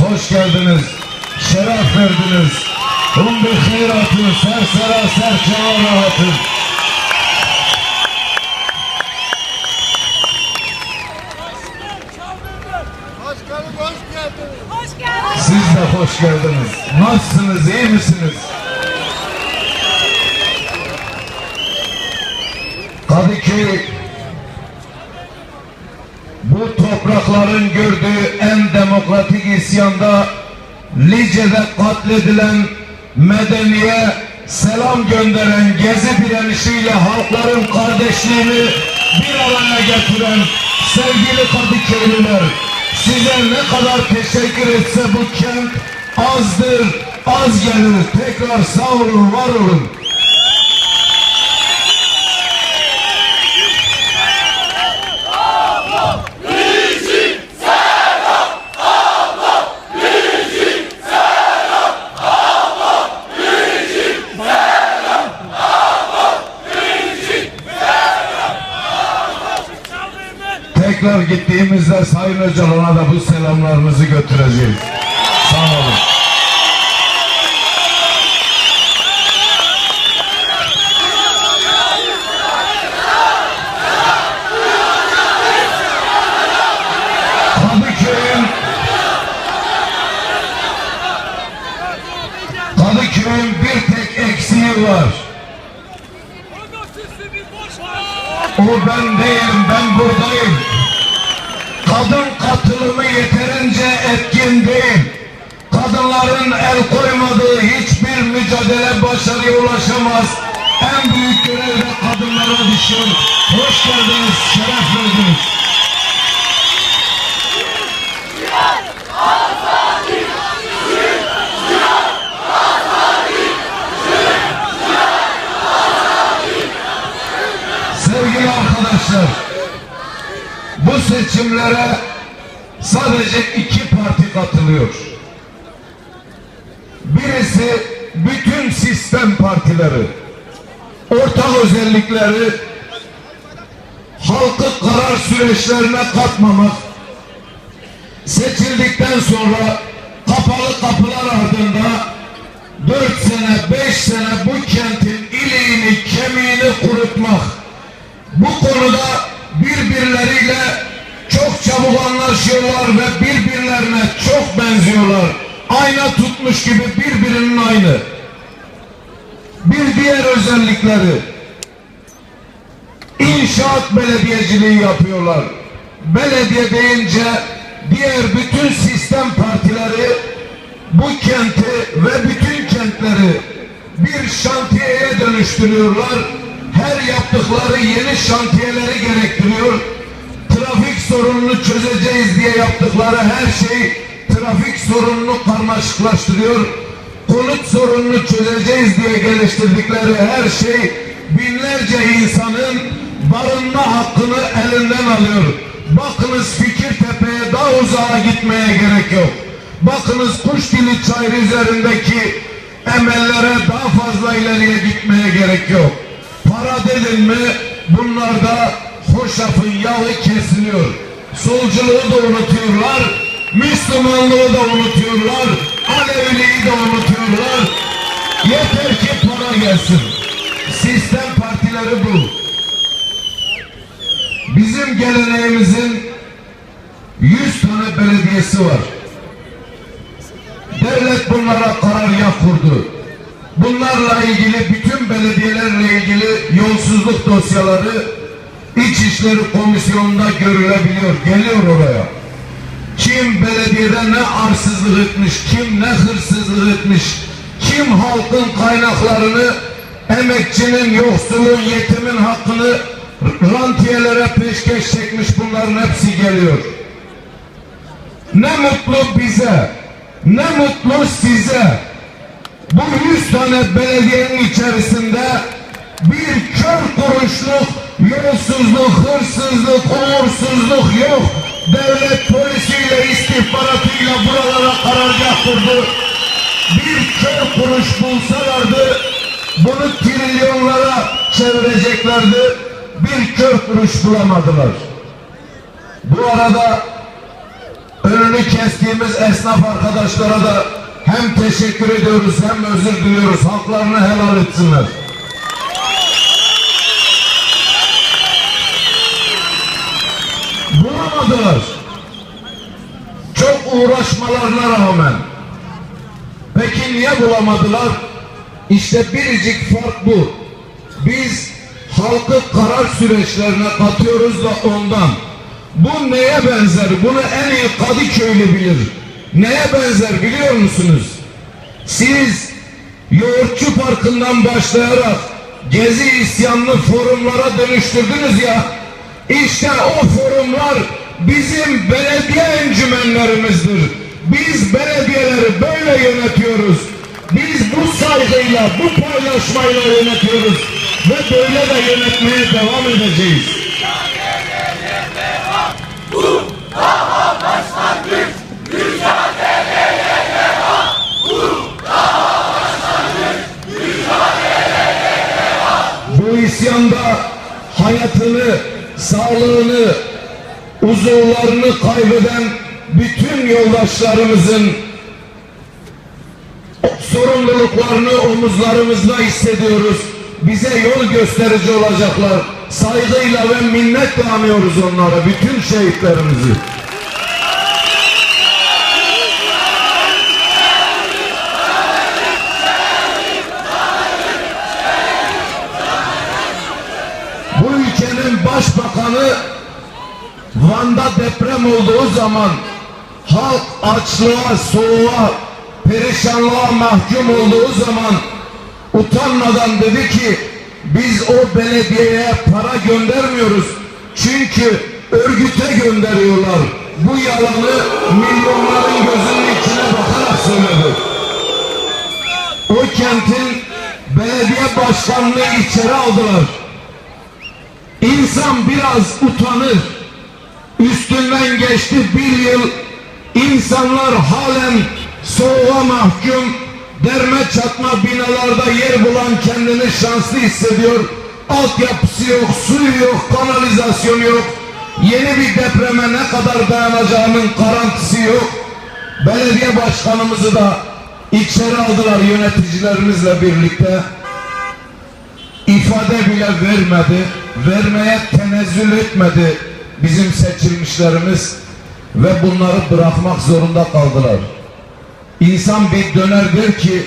hoş geldiniz. Şeref verdiniz. Um bir hayratı, sersera serçava rahatı. Siz de hoş geldiniz. Nasılsınız, iyi misiniz? Kadıköy bu toprakların gördüğü en demokratik isyanda Lice'de katledilen medeniye selam gönderen gezi direnişiyle halkların kardeşliğini bir araya getiren sevgili Kadıköylüler size ne kadar teşekkür etse bu kent azdır, az gelir. Tekrar sağ olun, var olun. Tekrar gittiğimizde Sayın Öcalan'a da bu selamlarınızı götüreceğiz. Sağ olun. Kadıköy'ün Kadıköy'ün bir tek eksiği var. O ben değilim, ben buradayım. Etkin değil. Kadınların el koymadığı hiçbir mücadele başarıya ulaşamaz. En büyük görev de kadınlara düşüyor. Hoş geldiniz, şeref verdiniz. Sevgili arkadaşlar, bu seçimlere sadece iki katılıyor. Birisi bütün sistem partileri, ortak özellikleri halkı karar süreçlerine katmamak, seçildikten sonra kapalı kapılar ardında dört sene, beş sene bu kentin iliğini, kemiğini kurutmak, bu konuda birbirleriyle çabuk anlaşıyorlar ve birbirlerine çok benziyorlar. Ayna tutmuş gibi birbirinin aynı. Bir diğer özellikleri inşaat belediyeciliği yapıyorlar. Belediye deyince diğer bütün sistem partileri bu kenti ve bütün kentleri bir şantiyeye dönüştürüyorlar. Her yaptıkları yeni şantiyeleri gerektiriyor. Sorununu çözeceğiz diye yaptıkları her şey trafik sorununu karmaşıklaştırıyor. Konut sorununu çözeceğiz diye geliştirdikleri her şey binlerce insanın barınma hakkını elinden alıyor. Bakınız Fikirtepe'ye daha uzağa gitmeye gerek yok. Bakınız Kuşdili çayırı üzerindeki emellere daha fazla ileriye gitmeye gerek yok. Para dedin mi bunlarda hoşafın yağı kesiliyor. Solculuğu da unutuyorlar. Müslümanlığı da unutuyorlar. Aleviliği de unutuyorlar. Yeter ki para gelsin. Sistem partileri bu. Bizim geleneğimizin 100 tane belediyesi var. Devlet bunlara karargah kurdu. Bunlarla ilgili bütün belediyelerle ilgili yolsuzluk dosyaları İçişleri Komisyonu'nda görülebiliyor. Geliyor oraya. Kim belediyede ne arsızlık etmiş, kim ne hırsızlık etmiş, kim halkın kaynaklarını, emekçinin, yoksulun, yetimin hakkını rantiyelere peşkeş çekmiş bunların hepsi geliyor. Ne mutlu bize, ne mutlu size. Bu yüz tane belediyenin içerisinde bir kör kuruşluk yolsuzluk, hırsızlık, uğursuzluk yok. Devlet polisiyle, istihbaratıyla buralara karargah kurdu. Bir kör kuruş bulsalardı bunu trilyonlara çevireceklerdi. Bir kör kuruş bulamadılar. Bu arada önünü kestiğimiz esnaf arkadaşlara da hem teşekkür ediyoruz hem özür diliyoruz. Haklarını helal etsinler. Bulamadılar. Çok uğraşmalarına rağmen. Peki niye bulamadılar? İşte biricik fark bu. Biz halkı karar süreçlerine katıyoruz da ondan. Bu neye benzer? Bunu en iyi Kadıköylü bilir. Neye benzer biliyor musunuz? Siz Yoğurtçu Parkı'ndan başlayarak Gezi isyanlı forumlara dönüştürdünüz ya. İşte o forumlar bizim belediye encümenlerimizdir. Biz belediyeleri böyle yönetiyoruz. Biz bu saygıyla, bu paylaşmayla yönetiyoruz. Ve böyle de yönetmeye devam edeceğiz. Bu isyanda hayatını, sağlığını, uzuvlarını kaybeden bütün yoldaşlarımızın sorumluluklarını omuzlarımızda hissediyoruz. Bize yol gösterici olacaklar. Saygıyla ve minnetle anıyoruz onlara, bütün şehitlerimizi. Bu ülkenin başbakanı Van'da deprem olduğu zaman halk açlığa, soğuğa, perişanlığa mahkum olduğu zaman utanmadan dedi ki biz o belediyeye para göndermiyoruz. Çünkü örgüte gönderiyorlar. Bu yalanı milyonların gözünün içine bakarak söyledi. O kentin belediye başkanlığı içeri aldılar. İnsan biraz utanır. Üstünden geçti bir yıl. İnsanlar halen soğuğa mahkum. Derme çatma binalarda yer bulan kendini şanslı hissediyor. Altyapısı yok, suyu yok, kanalizasyonu yok. Yeni bir depreme ne kadar dayanacağının garantisi yok. Belediye başkanımızı da içeri aldılar yöneticilerimizle birlikte ifade bile vermedi, vermeye tenezzül etmedi bizim seçilmişlerimiz ve bunları bırakmak zorunda kaldılar. İnsan bir döner der ki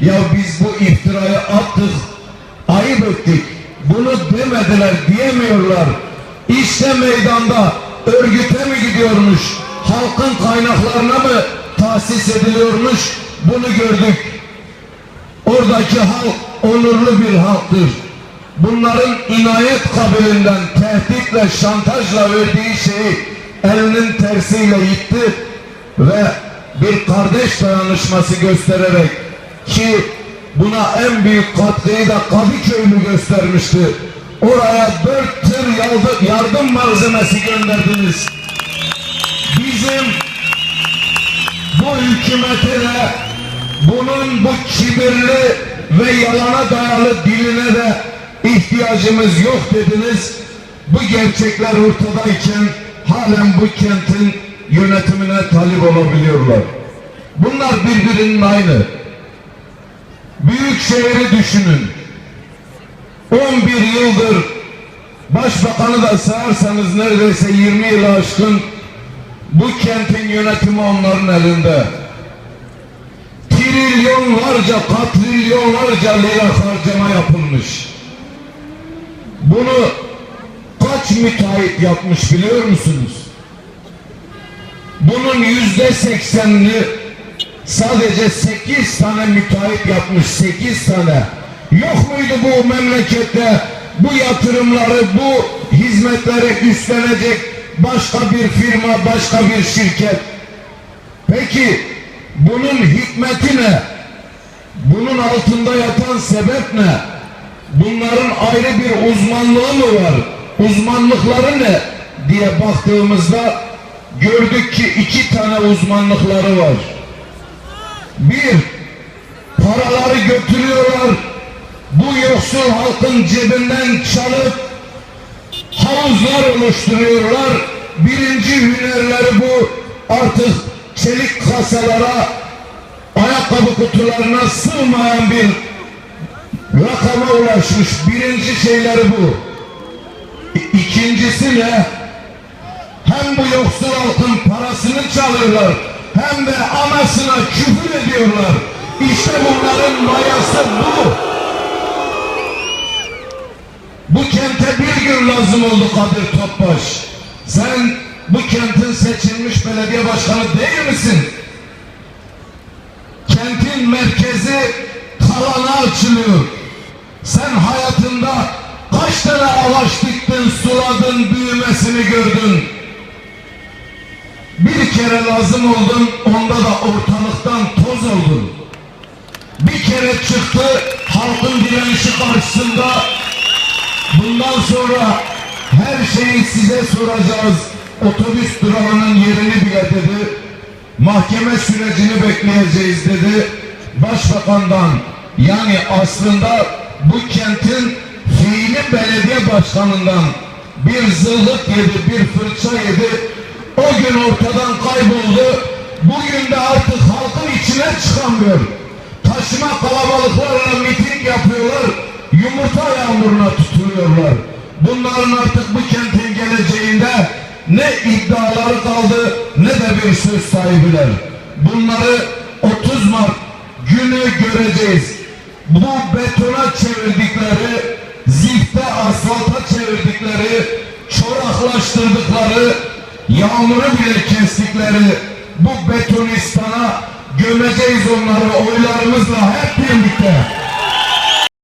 ya biz bu iftirayı attık, ayıp ettik, bunu demediler diyemiyorlar. İşte meydanda örgüte mi gidiyormuş, halkın kaynaklarına mı tahsis ediliyormuş bunu gördük. Oradaki halk onurlu bir halktır. Bunların inayet kabilinden tehditle, şantajla verdiği şeyi elinin tersiyle itti ve bir kardeş dayanışması göstererek ki buna en büyük katkıyı da Kadıköylü göstermişti. Oraya dört tır yardım malzemesi gönderdiniz. Bizim bu hükümete de bunun bu kibirli ve yalana dayalı diline de ihtiyacımız yok dediniz. Bu gerçekler ortadayken halen bu kentin yönetimine talip olabiliyorlar. Bunlar birbirinin aynı. Büyük şehri düşünün. 11 yıldır başbakanı da sayarsanız neredeyse 20 yılı aşkın bu kentin yönetimi onların elinde. Trilyonlarca, katrilyonlarca lira harcama yapılmış. Bunu kaç müteahhit yapmış biliyor musunuz? Bunun yüzde seksenini sadece sekiz tane müteahhit yapmış, sekiz tane. Yok muydu bu memlekette bu yatırımları, bu hizmetleri üstlenecek başka bir firma, başka bir şirket? Peki bunun hikmeti ne? Bunun altında yatan sebep ne? Bunların ayrı bir uzmanlığı mı var? Uzmanlıkları ne diye baktığımızda gördük ki iki tane uzmanlıkları var. Bir, paraları götürüyorlar. Bu yoksul halkın cebinden çalıp havuzlar oluşturuyorlar. Birinci hünerleri bu. Artık çelik kasalara, ayakkabı kutularına sığmayan bir rakama ulaşmış. Birinci şeyleri bu. İ- İkincisi ne? Hem bu yoksul halkın parasını çalıyorlar hem de anasına küfür ediyorlar. İşte bunların mayası bu. Bu kente bir gün lazım oldu Kadir Topbaş. Sen bu kentin seçilmiş belediye başkanı değil misin? Kentin merkezi talana açılıyor. Sen hayatında kaç tane ağaç diktin, suladın, büyümesini gördün. Bir kere lazım oldun, onda da ortalıktan toz oldun. Bir kere çıktı, halkın direnişi karşısında Bundan sonra her şeyi size soracağız. Otobüs durağının yerini bile dedi. Mahkeme sürecini bekleyeceğiz dedi. Başbakandan yani aslında bu kentin fiili belediye başkanından bir zıllık yedi, bir fırça yedi. O gün ortadan kayboldu. Bugün de artık halkın içine çıkamıyor. Taşıma kalabalıklarla miting yapıyorlar. Yumurta yağmuruna tutuluyorlar. Bunların artık bu kentin geleceğinde ne iddiaları kaldı ne de bir söz sahibiler. Bunları 30 Mart günü göreceğiz. Bu betona çevirdikleri, zifte asfalta çevirdikleri, çoraklaştırdıkları, yağmuru bile kestikleri bu betonistana gömeceğiz onları oylarımızla hep birlikte.